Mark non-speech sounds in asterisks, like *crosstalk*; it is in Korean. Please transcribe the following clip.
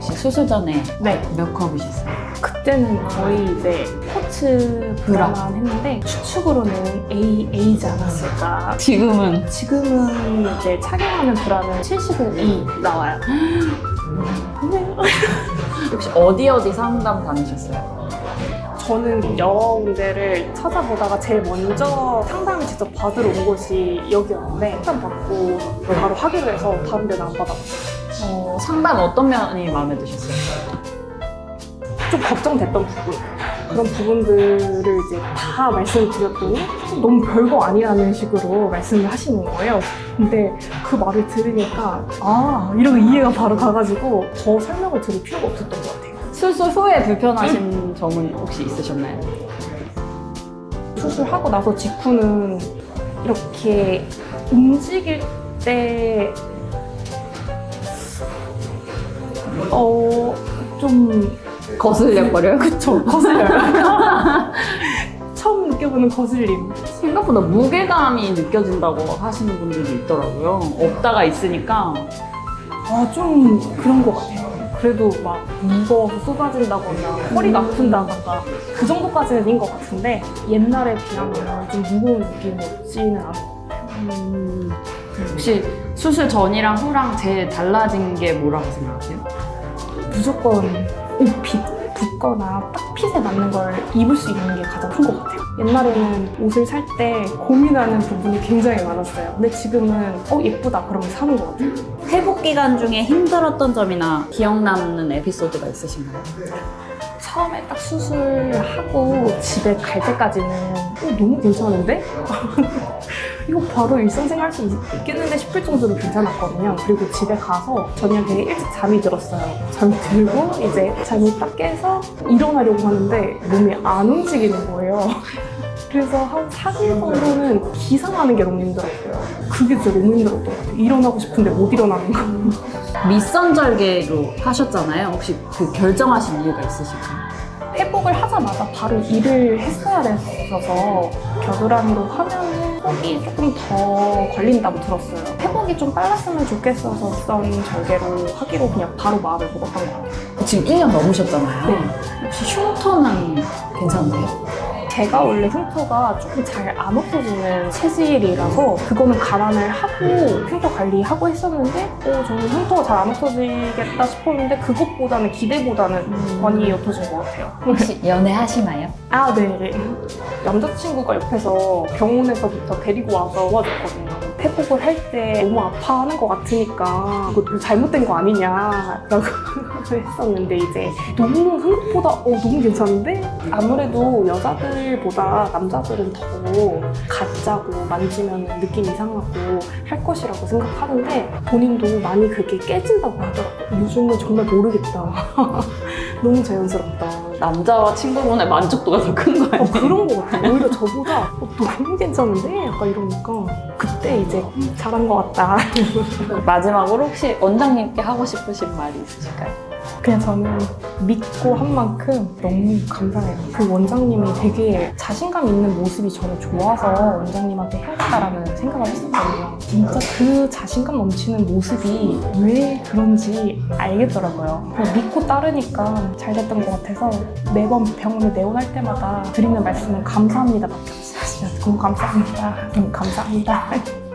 혹시 수술 전에 네. 몇 컵 이셨어요? 그때는 거의 이제 스포츠 브라만 했는데 추측으로는 A, A지 않았을까. 지금은 지금은 이제 착용하는 브라는 75E 나와요. 네. *laughs* 혹시 어디 어디 상담 다니셨어요? 저는 여러 군데를 찾아보다가 제일 먼저 상담을 직접 받으러 온 곳이 여기였는데 상담 받고 바로 하기로 해서 다른 데는 안 받아봤어요. 어, 상담 어떤 면이 마음에 드셨어요? 좀 걱정됐던 부분 그런 부분들을 이제 다 말씀드렸더니 너무 별거 아니라는 식으로 말씀을 하시는 거예요. 근데 그 말을 들으니까 아 이러고 이해가 바로 가가지고 더 설명을 드릴 필요가 없었던 것 같아요. 수술 후에 불편하신 점은 혹시 있으셨나요? 수술하고 나서 직후는 이렇게 움직일 때, 어, 좀, 거슬려 버려요? 그쵸, 거슬려요. *laughs* 처음 느껴보는 거슬림. 생각보다 무게감이 느껴진다고 하시는 분들도 있더라고요. 없다가 있으니까 아, 좀 그런 것 같아요. 그래도 막 무거워서 쏟아진다거나 허리가 아픈다거나 그 정도까지는 아닌 것 같은데 옛날에 비하면 좀 무거운 느낌이 없지는 않아요. 음, 혹시 수술 전이랑 후랑 제일 달라진 게 뭐라고 생각하세요? 무조건 옷핏 붓거나 딱 핏에 맞는 걸 입을 수 있는 게 가장 큰 것 같아요. 옛날에는 옷을 살 때 고민하는 부분이 굉장히 많았어요. 근데 지금은 어 예쁘다 그러면 사는 것 같아요. 회복 기간 중에 힘들었던 점이나 기억 남는 에피소드가 있으신가요? 처음에 딱 수술하고 집에 갈 때까지는 어, 너무 괜찮은데? *laughs* 이거 바로 일상생활 할수 있겠는데 싶을 정도로 괜찮았거든요. 그리고 집에 가서 저녁에 일찍 잠이 들었어요. 잠이 들고 이제 잠이 딱 깨서 일어나려고 하는데 몸이 안 움직이는 거예요. *laughs* 그래서 한 4일 정도는 기상하는 게 너무 힘들었어요. 그게 진짜 너무 힘들었던 것 같아요. 일어나고 싶은데 못 일어나는 거. *laughs* 밑선 절개로 하셨잖아요. 혹시 그 결정하신 이유가 있으실까요? 회복을 하자마자 바로 일을 했어야 됐어서 겨드랑이로 하면은 회복이 조금 더 걸린다고 들었어요. 회복이 좀 빨랐으면 좋겠어서 선 절개로 하기로 그냥 바로 마음을 먹었던 것 같아요. 지금 1년 넘으셨잖아요. 네. 혹시 흉터는 괜찮으세요? 제가 원래 흉터가 조금 잘 안 없어지는 체질이라서 그거는 감안을 하고 흉터 관리하고 했었는데 어, 저는 흉터가 잘 안 없어지겠다 싶었는데 그것보다는 기대보다는 많이 옅어진 것 같아요. 혹시 연애하시나요? 아, 네. 남자친구가 옆에서 병원에서부터 데리고 와서 도와줬거든요. 회복을 할 때 너무 아파하는 것 같으니까 이거 잘못된 거 아니냐라고 *laughs* 했었는데 이제 너무 생각보다 어, 너무 괜찮은데 아무래도 여자들보다 남자들은 더 가짜고 만지면 느낌 이상하고 할 것이라고 생각하는데 본인도 많이 그게 깨진다고 하더라고요. 요즘은 정말 모르겠다. *laughs* 너무 자연스럽다. 남자와 친구분의 만족도가 더 큰거 어, 아니에요? 그런 것 같아요. 오히려 저보다 어, 너무 괜찮은데? 약간 이러니까 그때 이제 음, 잘한 것 같다. *laughs* 마지막으로 혹시 원장님께 하고 싶으신 말이 있으실까요? 그냥 저는 믿고 한 만큼 너무 감사해요. 그 원장님이 되게 자신감 있는 모습이 저는 좋아서 원장님한테 해야겠다라는 생각을 했었거든요. 진짜 그 자신감 넘치는 모습이 왜 그런지 알겠더라고요. 믿고 따르니까 잘 됐던 것 같아서 매번 병원에 내원할 때마다 드리는 말씀은 감사합니다밖에 없어요. 너무 감사합니다. 너무 감사합니다.